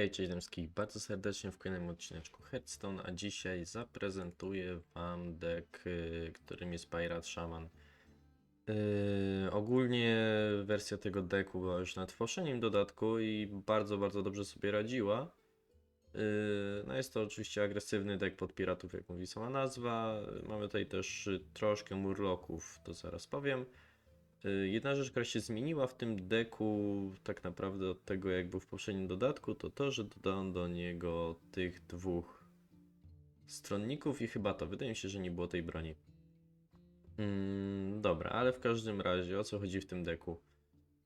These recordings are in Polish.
Hej, cześć wszystkich bardzo serdecznie w kolejnym odcineczku Headstone, a dzisiaj zaprezentuję Wam deck, y, którym jest Pirate Shaman. Yy, ogólnie wersja tego decku była już nad tworzeniem dodatku i bardzo, bardzo dobrze sobie radziła. Yy, no jest to oczywiście agresywny deck pod piratów, jak mówi sama nazwa. Mamy tutaj też y, troszkę murloków, to zaraz powiem. Y, Jedna rzecz, która się zmieniła w tym deku, tak naprawdę od tego, jak był w poprzednim dodatku, to to, że dodałem do niego tych dwóch stronników i chyba to. Wydaje mi się, że nie było tej broni. Mm, dobra, ale w każdym razie o co chodzi w tym deku?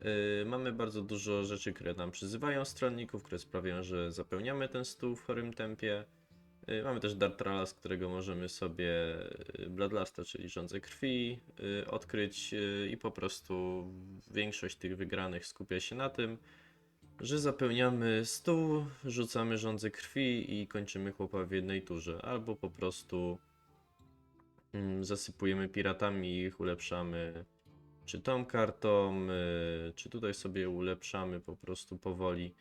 Yy, mamy bardzo dużo rzeczy, które nam przyzywają stronników, które sprawiają, że zapełniamy ten stół w chorym tempie. Yy, Mamy też Dartrala, z którego możemy sobie yy, Bloodlusta, czyli rządzę krwi, yy, odkryć i po prostu większość tych wygranych skupia się na tym, że zapełniamy stół, rzucamy rządzę krwi i kończymy chłopa w jednej turze, albo po prostu mm, zasypujemy piratami ich ulepszamy czy tą kartą, czy tutaj sobie ulepszamy po prostu powoli.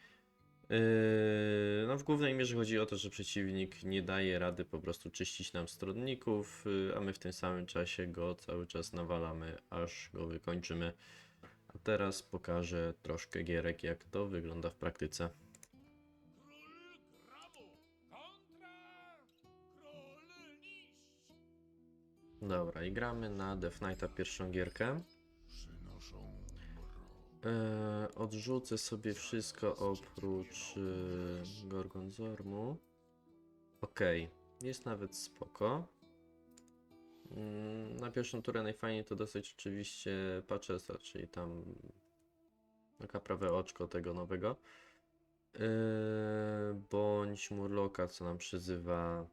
Yy, no w głównej mierze chodzi o to, że przeciwnik nie daje rady po prostu czyścić nam stronników, yy, a my w tym samym czasie go cały czas nawalamy, aż go wykończymy. A teraz pokażę troszkę gierek, jak to wygląda w praktyce. Dobra, i gramy na Death Knighta pierwszą gierkę. Eee, odrzucę sobie wszystko oprócz yy, Gorgonzormu. Okej, jest nawet spoko. Mm, na pierwszą turę najfajniej to dostać oczywiście Pachesa, czyli tam taka prawe oczko tego nowego. Eee, bądź Murloka, co nam przyzywa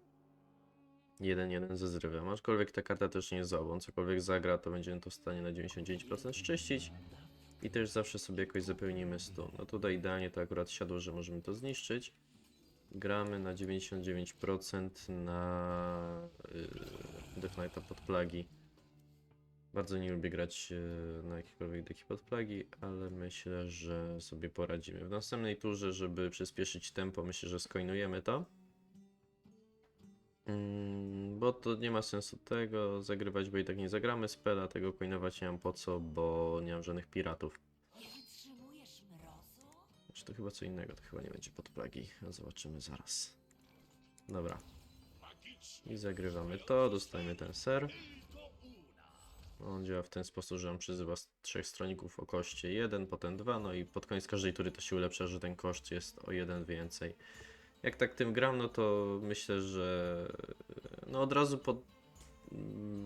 1-1 ze zrywem. Aczkolwiek ta karta też nie jest zła, cokolwiek zagra, to będziemy to w stanie na 99% szczyścić. I też zawsze sobie jakoś zapełnimy stół. No tutaj idealnie to akurat siadło, że możemy to zniszczyć. Gramy na 99% na yy, Death Knighta pod plagi. Bardzo nie lubię grać yy, na jakiekolwiek deki pod plagi, ale myślę, że sobie poradzimy. W następnej turze, żeby przyspieszyć tempo, myślę, że skoinujemy to. Mm, bo to nie ma sensu tego zagrywać, bo i tak nie zagramy spela, tego coinować nie mam po co, bo nie mam żadnych piratów. Nie wytrzymujesz mrozu? Czy to chyba co innego, to chyba nie będzie pod plagi, zobaczymy zaraz. Dobra. I zagrywamy to, dostajemy ten ser. On działa w ten sposób, że on przyzywa z trzech stroników o koszcie 1, potem 2, no i pod koniec każdej tury to się ulepsza, że ten koszt jest o 1 więcej. Jak tak tym gram, no to myślę, że no od razu pod,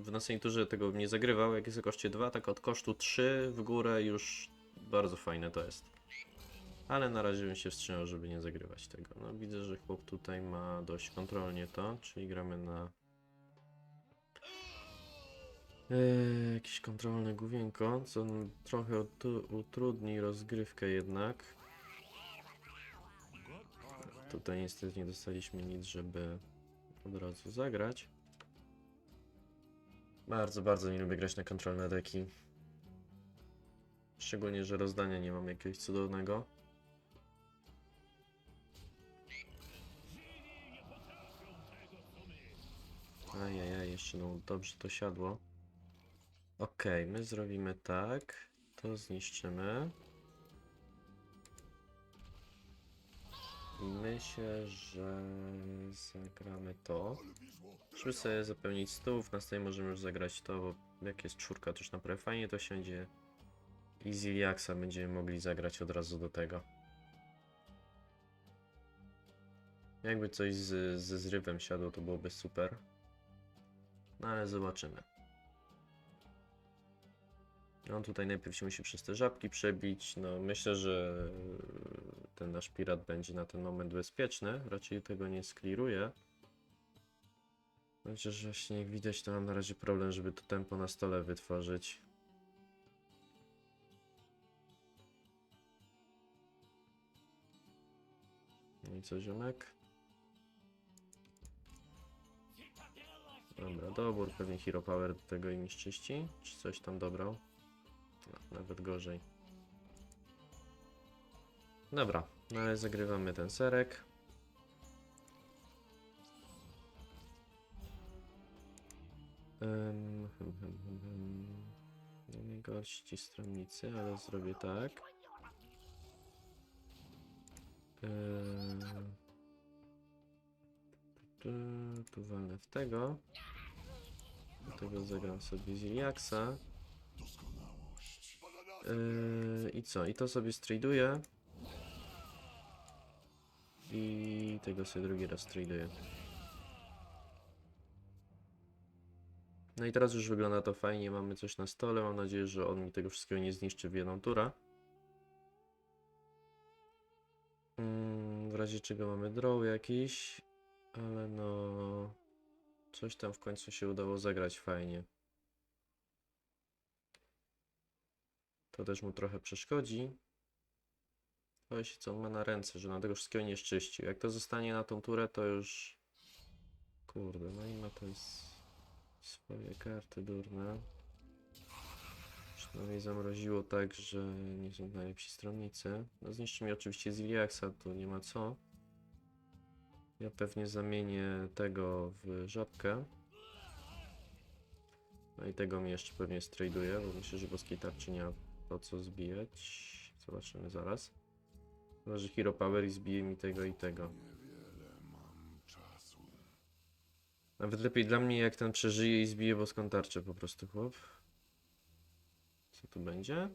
w następnej turze tego nie zagrywał, jak jest o koszcie 2, tak od kosztu 3 w górę już bardzo fajne to jest. Ale na razie bym się wstrzymał, żeby nie zagrywać tego. No widzę, że chłop tutaj ma dość kontrolnie to, czyli gramy na Eee, jakieś kontrolne główienko, co trochę utru- utrudni rozgrywkę jednak. Tutaj niestety nie dostaliśmy nic, żeby od razu zagrać. Bardzo, bardzo nie lubię grać na kontrolne deki. Szczególnie, że rozdania nie mam jakiegoś cudownego. Ajajaj, jeszcze no dobrze to siadło. Okej, my zrobimy tak. To zniszczymy. Myślę, że zagramy to. Żeby sobie zapełnić stół, w następnej możemy już zagrać to, bo jak jest czwórka, to już naprawdę fajnie to siądzie. I Ziliaxa będziemy mogli zagrać od razu do tego. Jakby coś z, ze zrywem siadło, to byłoby super. No ale zobaczymy. On tutaj najpierw się musi przez te żabki przebić. No myślę, że ten nasz pirat będzie na ten moment bezpieczny. Raczej tego nie skliruje. Chociaż właśnie jak widać to mam na razie problem, żeby to tempo na stole wytworzyć. No i co ziomek? Dobra, dobór, pewnie Hero Power do tego im czyści. Czy coś tam dobrał? No, nawet gorzej. Dobra, No ale zagrywamy ten serek. Um, hmm, hmm, hmm, hmm. No nie gorsi stronnicy, ale zrobię tak. Eee, tu, tu walnę w tego. Do tego zagram sobie Ziliaksa. Eee, I co? I to sobie straduję. I tego sobie drugi raz traduję. No i teraz już wygląda to fajnie, mamy coś na stole, mam nadzieję, że on mi tego wszystkiego nie zniszczy w jedną turę. Mm, w razie czego mamy draw jakiś, ale no... Coś tam w końcu się udało zagrać fajnie. To też mu trochę przeszkodzi. Się, co ma na ręce, że na tego wszystkiego nie szczyścił. Jak to zostanie na tą turę, to już... Kurde, no i ma to. Swoje karty durne. Przynajmniej zamroziło tak, że nie są najlepsi stronnicy. No zniszczy mi oczywiście Ziliaxa, tu nie ma co. Ja pewnie zamienię tego w żabkę. No i tego mi jeszcze pewnie straduję, bo myślę, że boskiej tarczy nie ma po co zbijać. Zobaczymy zaraz. Chyba, że Hero Power i zbije mi tego i tego. Nawet lepiej dla mnie, jak ten przeżyje i zbije boską tarczę po prostu, chłop. Co tu będzie?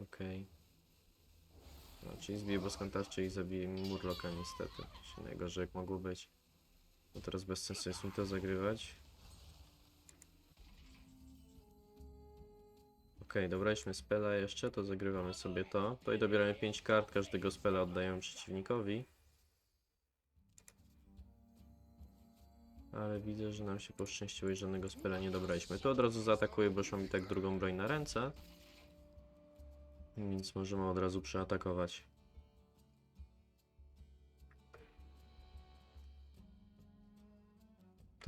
Okej. No, czyli zbije boską tarczę i zabije mi Murloka niestety. Czy najgorzej jak mogło być. No teraz bez sensu jest mi to zagrywać. Okej, dobraliśmy spela jeszcze, to zagrywamy sobie to. To i dobieramy 5 kart, każdego spela oddajemy przeciwnikowi. Ale widzę, że nam się poszczęściło i żadnego spela nie dobraliśmy. Tu od razu zaatakuję, bo już mam i tak drugą broń na ręce. Więc możemy od razu przeatakować.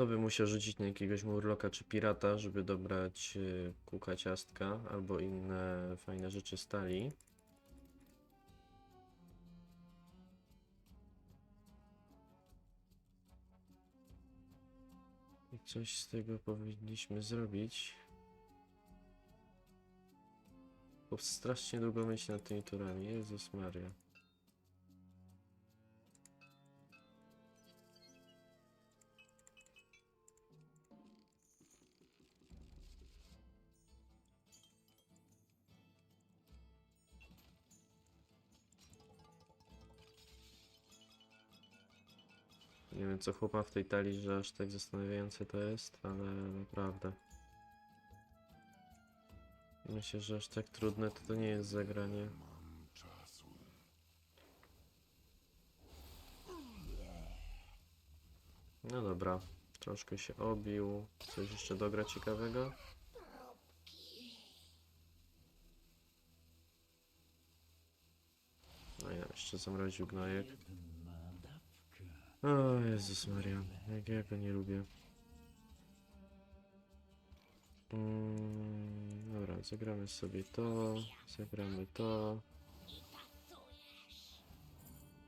To by musiał rzucić na jakiegoś murloka czy pirata, żeby dobrać y, kuka ciastka albo inne fajne rzeczy stali. I coś z tego powinniśmy zrobić. Bo strasznie długo myślę nad tymi turami. Jezus Maria. Nie wiem co chłopa w tej talii, że aż tak zastanawiające to jest, ale naprawdę. Myślę, że aż tak trudne to, to nie jest zagranie. No dobra, troszkę się obił. Coś jeszcze dogra ciekawego? No nam jeszcze zamroził gnojek. O Jezus Maria, jak ja go nie lubię. Mm, dobra, zagramy sobie to, zagramy to.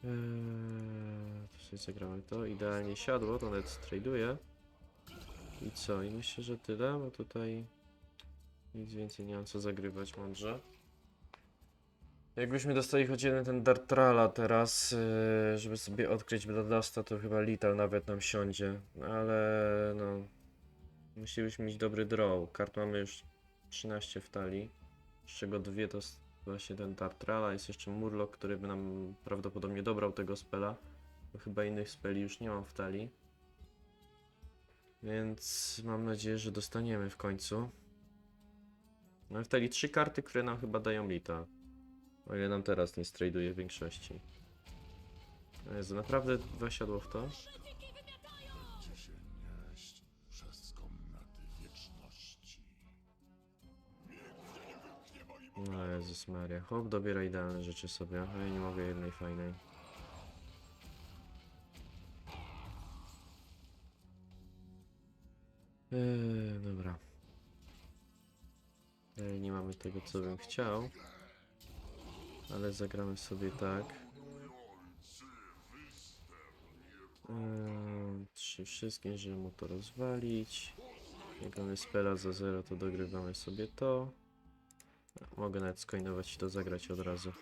Eee, to sobie zagramy to. Idealnie siadło, to nawet traduję. I co? I myślę, że tyle, bo tutaj nic więcej nie mam co zagrywać mądrze. Jakbyśmy dostali choć jeden ten Dartrala teraz, yy, żeby sobie odkryć Bloodlusta, to chyba Lital nawet nam siądzie. Ale no... Musielibyśmy mieć dobry draw. Kart mamy już 13 w talii, z czego dwie to właśnie ten Dartrala. Jest jeszcze Murloc, który by nam prawdopodobnie dobrał tego spela. Bo chyba innych speli już nie mam w talii. Więc mam nadzieję, że dostaniemy w końcu. Mamy w talii trzy karty, które nam chyba dają Lita. O ile nam teraz nie straduje w większości. O Jezu, naprawdę wasiadło w to? Będzie się Jezus Maria. Hop dobiera idealne rzeczy sobie, a ja nie mogę jednej fajnej. Eee, dobra. Dalej nie mamy tego, co bym chciał. Ale zagramy sobie tak. Eee, Trzy wszystkim, żeby mu to rozwalić. Jak mamy spela za 0, to dogrywamy sobie to. Mogę nawet skoinować i to zagrać od razu.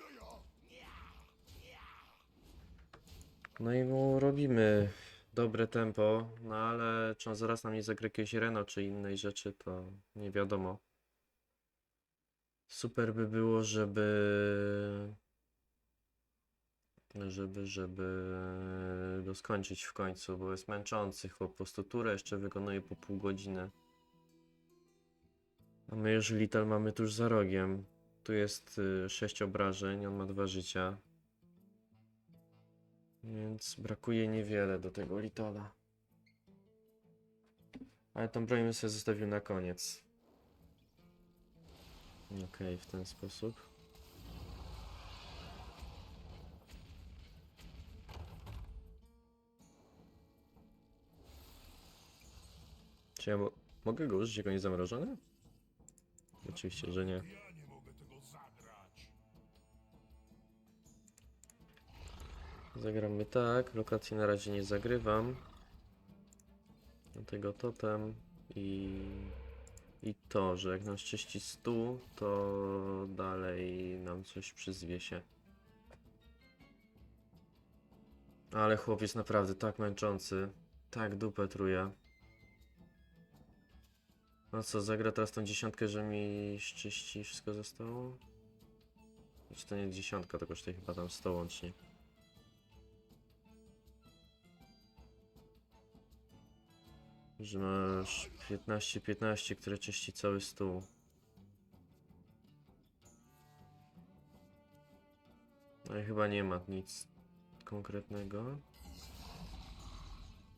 No i mu robimy dobre tempo, no ale czy on zaraz nam nie zagra jakiegoś Reno czy innej rzeczy, to nie wiadomo. Super by było, żeby żeby, żeby go skończyć w końcu, bo jest męczący, chłop po prostu turę jeszcze wykonuje po pół godziny. A my już Little mamy tuż za rogiem. Tu jest 6 obrażeń, on ma dwa życia. Więc brakuje niewiele do tego Litola. Ale tą broń bym sobie zostawił na koniec. Okej, w ten sposób. Czy ja mo mogę go użyć jako niezamrożony? Oczywiście, że nie. Tego. Zagramy tak, lokacji na razie nie zagrywam. Dlatego totem i to, że jak nam czyści stół, to dalej nam coś przyzwie się. Ale chłop jest naprawdę tak męczący, tak dupę truje. No co, zagra teraz tą dziesiątkę, że mi szczyści wszystko zostało? Znaczy to nie dziesiątka, to kosztuje chyba tam 100 łącznie. Że masz 15-15, które czyści cały stół. No i chyba nie ma nic konkretnego.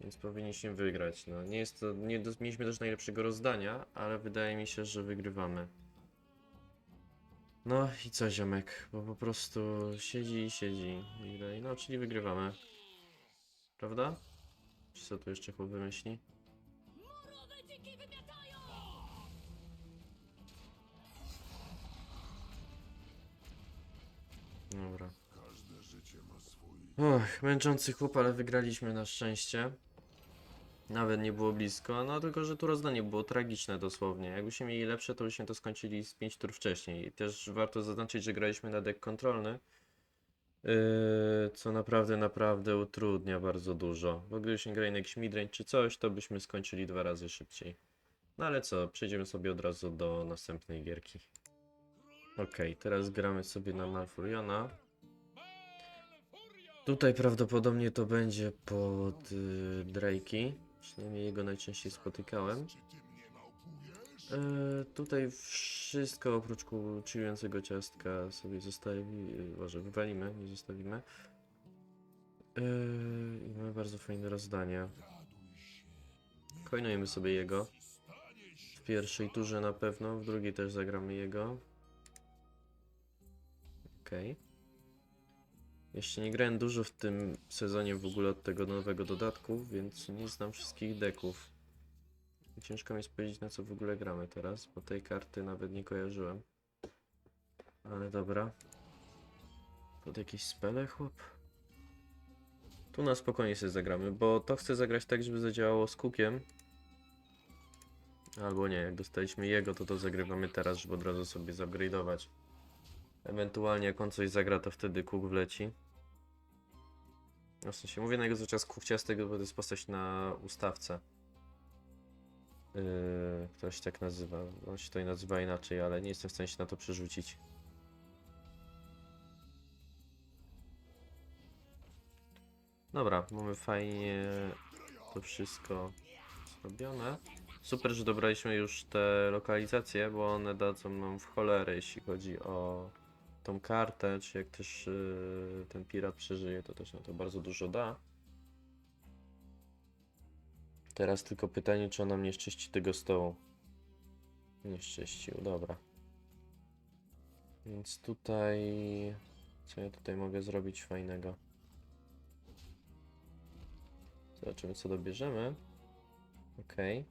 Więc powinniśmy wygrać. No, nie jest to. Nie dos- mieliśmy też najlepszego rozdania, ale wydaje mi się, że wygrywamy. No i co, ziomek? Bo po prostu siedzi i siedzi. No, czyli wygrywamy. Prawda? Czy co tu jeszcze chłop wymyśli? Dobra. Każde życie ma swój. Och, męczący chłop, ale wygraliśmy na szczęście. Nawet nie było blisko, no tylko, że tu rozdanie było tragiczne dosłownie. Jakbyśmy mieli lepsze, to byśmy to skończyli z 5 tur wcześniej. I też warto zaznaczyć, że graliśmy na deck kontrolny. Yy, co naprawdę, naprawdę utrudnia bardzo dużo. Bo gdybyśmy grali na jakiś midrange czy coś, to byśmy skończyli dwa razy szybciej. No ale co, przejdziemy sobie od razu do następnej gierki. Okej, teraz gramy sobie na Malfuriona. Tutaj prawdopodobnie to będzie pod y, Drake'i. Przynajmniej jego najczęściej spotykałem. E, tutaj wszystko oprócz chillującego ciastka sobie zostawi, y, może wywalimy, nie zostawimy. E, I mamy bardzo fajne rozdanie. Coinujemy sobie jego. W pierwszej turze na pewno, w drugiej też zagramy jego. Okej. Jeszcze nie grałem dużo w tym sezonie w ogóle od tego nowego dodatku, więc nie znam wszystkich deków. Ciężko mi jest powiedzieć na co w ogóle gramy teraz, bo tej karty nawet nie kojarzyłem. Ale dobra. Pod jakieś spele, chłop? Tu na spokojnie sobie zagramy, bo to chcę zagrać tak, żeby zadziałało z kukiem. Albo nie, jak dostaliśmy jego, to to zagrywamy teraz, żeby od razu sobie zupgrade'ować. Ewentualnie jak on coś zagra, to wtedy kuk wleci. No w sensie mówię na jego cały czas kuchciastego, bo to jest postać na ustawce. Yy, się tak nazywa. On się to nazywa inaczej, ale nie jestem w stanie się na to przerzucić. Dobra, mamy fajnie to wszystko zrobione. Super, że dobraliśmy już te lokalizacje, bo one dadzą nam w cholerę, jeśli chodzi o tą kartę, czy jak też yy, ten pirat przeżyje, to też nam to bardzo dużo da. Teraz tylko pytanie, czy on nam nie szczyści tego stołu. Nie szczyścił, dobra. Więc tutaj... Co ja tutaj mogę zrobić fajnego? Zobaczymy, co dobierzemy. Okej.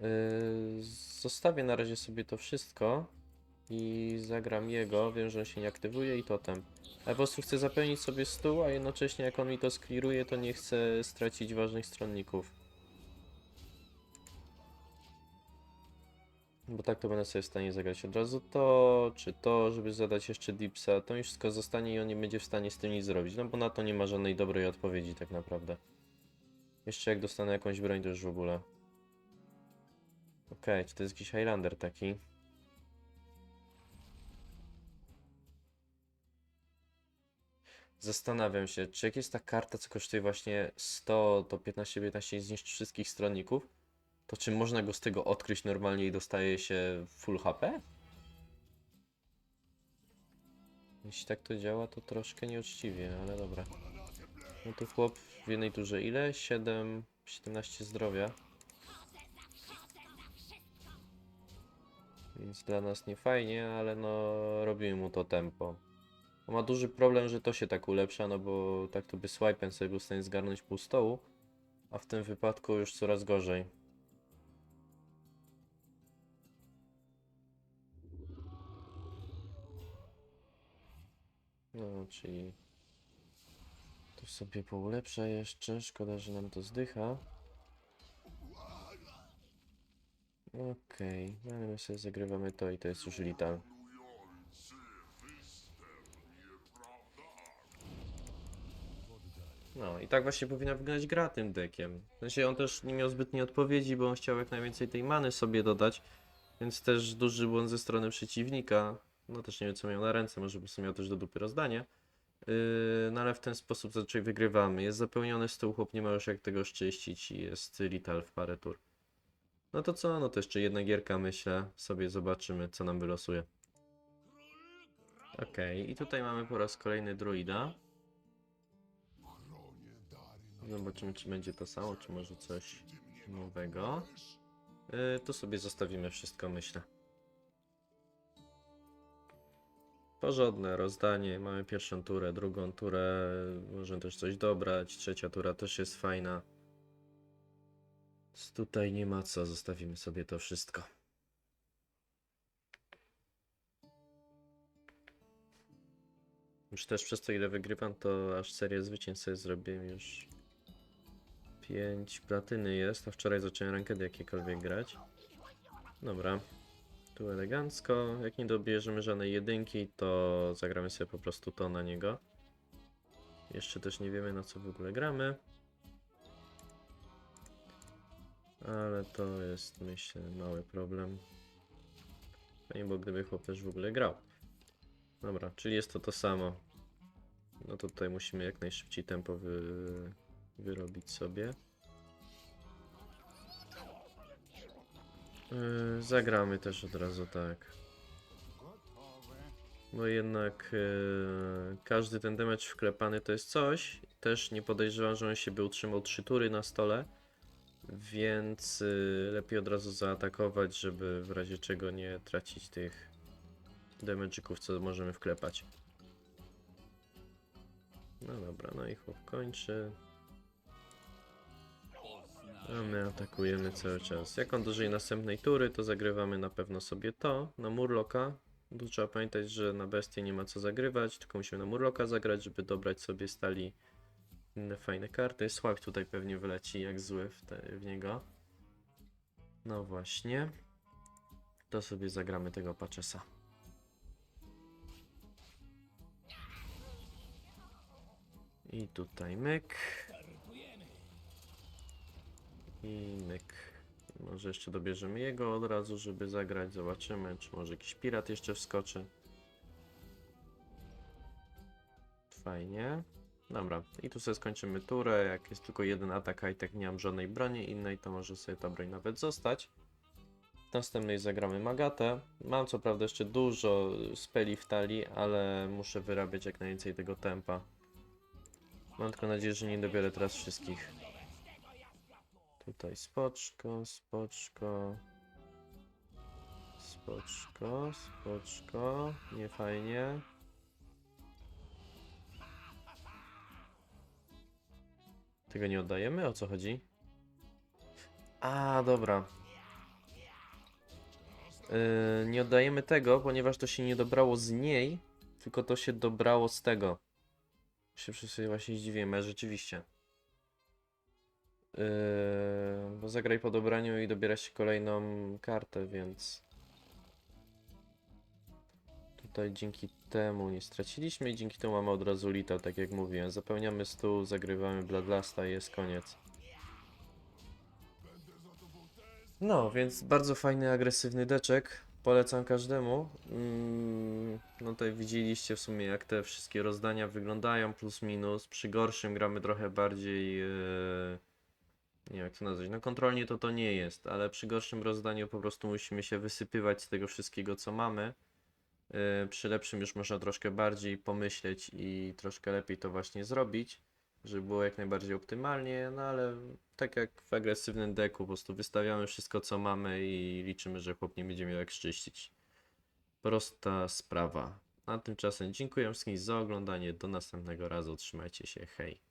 Yy, zostawię na razie sobie to wszystko. I zagram jego, wiem, że on się nie aktywuje i totem. A po prostu chcę zapełnić sobie stół, a jednocześnie jak on mi to skliruje, to nie chcę stracić ważnych stronników. Bo tak to będę sobie w stanie zagrać od razu to, czy to, żeby zadać jeszcze dipsa. To mi wszystko zostanie i on nie będzie w stanie z tym nic zrobić. No bo na to nie ma żadnej dobrej odpowiedzi tak naprawdę. Jeszcze jak dostanę jakąś broń, to już w ogóle. Okej, czy to jest jakiś Highlander taki? Zastanawiam się, czy jak jest ta karta, co kosztuje właśnie 100, to 15-15 zniszczy wszystkich stronników, to czy można go z tego odkryć normalnie i dostaje się full HP? Jeśli tak to działa, to troszkę nieuczciwie, ale dobra. No to chłop w jednej turze ile? 7, 17 zdrowia. Więc dla nas nie fajnie, ale no robimy mu to tempo. On ma duży problem, że to się tak ulepsza, no bo tak to by swipen sobie był w stanie zgarnąć pół stołu, a w tym wypadku już coraz gorzej. No, czyli tu sobie poulepsza jeszcze. Szkoda, że nam to zdycha. Okej, no ale my sobie zagrywamy to i to jest już lital. No i tak właśnie powinna wyglądać gra tym dekiem. W sensie on też nie miał zbytniej odpowiedzi, bo on chciał jak najwięcej tej many sobie dodać, więc też duży błąd ze strony przeciwnika. No też nie wiem co miał na ręce, może by miał też do dupy rozdanie. Yy, no ale w ten sposób zazwyczaj wygrywamy. Jest zapełniony stół, chłop nie ma już jak tego szczyścić i jest lital w parę tur. No to co? No to jeszcze jedna gierka myślę. Sobie zobaczymy co nam wylosuje. Okej, i tutaj mamy po raz kolejny druida. Zobaczymy, czy będzie to samo, czy może coś nowego. Yy, tu sobie zostawimy wszystko, myślę. Porządne rozdanie. Mamy pierwszą turę, drugą turę. Możemy też coś dobrać. Trzecia tura też jest fajna. Więc tutaj nie ma co, zostawimy sobie to wszystko. Już też przez to ile wygrywam, to aż serię zwycięstw sobie zrobiłem już 5 platyny jest, a wczoraj zacząłem rankedy jakiekolwiek grać. Dobra, tu elegancko. Jak nie dobierzemy żadnej jedynki, to zagramy sobie po prostu to na niego. Jeszcze też nie wiemy na co w ogóle gramy. Ale to jest myślę mały problem. Fajnie, bo gdyby chłop też w ogóle grał. Dobra, czyli jest to to samo. No to tutaj musimy jak najszybciej tempo wy... wyrobić sobie. Yy, zagramy też od razu tak. Bo jednak yy, każdy ten damage wklepany to jest coś. Też nie podejrzewam, że on się by utrzymał 3 tury na stole. Więc yy, lepiej od razu zaatakować, żeby w razie czego nie tracić tych damage'ików, co możemy wklepać. No dobra, no i chłop kończy. A my atakujemy cały czas. Jak on dożyje następnej tury, to zagrywamy na pewno sobie to, na Murloka. Tu trzeba pamiętać, że na bestię nie ma co zagrywać, tylko musimy na Murloka zagrać, żeby dobrać sobie stali inne fajne karty. Słag tutaj pewnie wyleci jak zły w, te, w niego. No właśnie. To sobie zagramy tego Pachesa. I tutaj myk. I myk. Może jeszcze dobierzemy jego od razu, żeby zagrać. Zobaczymy, czy może jakiś pirat jeszcze wskoczy. Fajnie. Dobra, i tu sobie skończymy turę. Jak jest tylko jeden atak, a i tak nie mam żadnej broni innej, to może sobie ta broń nawet zostać. W następnej zagramy Magatę. Mam co prawda jeszcze dużo speli w talii, ale muszę wyrabiać jak najwięcej tego tempa. Mam tylko nadzieję, że nie dobiorę teraz wszystkich. Tutaj spoczko, spoczko. Spoczko, spoczko. Nie fajnie. Tego nie oddajemy? O co chodzi? A, dobra. Yy, nie oddajemy tego, ponieważ to się nie dobrało z niej, tylko to się dobrało z tego. Się chwilę właśnie zdziwiłem, ale rzeczywiście. Yy, bo zagraj po dobraniu i dobiera się kolejną kartę, więc tutaj dzięki temu nie straciliśmy i dzięki temu mamy od razu lita, tak jak mówiłem. Zapełniamy stół, zagrywamy Bloodlasta i jest koniec. No, więc bardzo fajny, agresywny deczek. Polecam każdemu. Mm, no tutaj widzieliście w sumie jak te wszystkie rozdania wyglądają, plus minus. Przy gorszym gramy trochę bardziej... e, nie wiem jak to nazwać. No kontrolnie to to nie jest, ale przy gorszym rozdaniu po prostu musimy się wysypywać z tego wszystkiego co mamy. E, Przy lepszym już można troszkę bardziej pomyśleć i troszkę lepiej to właśnie zrobić, żeby było jak najbardziej optymalnie, no ale tak jak w agresywnym deku, po prostu wystawiamy wszystko co mamy i liczymy, że chłop nie będzie miał jak szczyścić. Prosta sprawa. A tymczasem dziękuję wszystkim za oglądanie, do następnego razu, trzymajcie się, hej.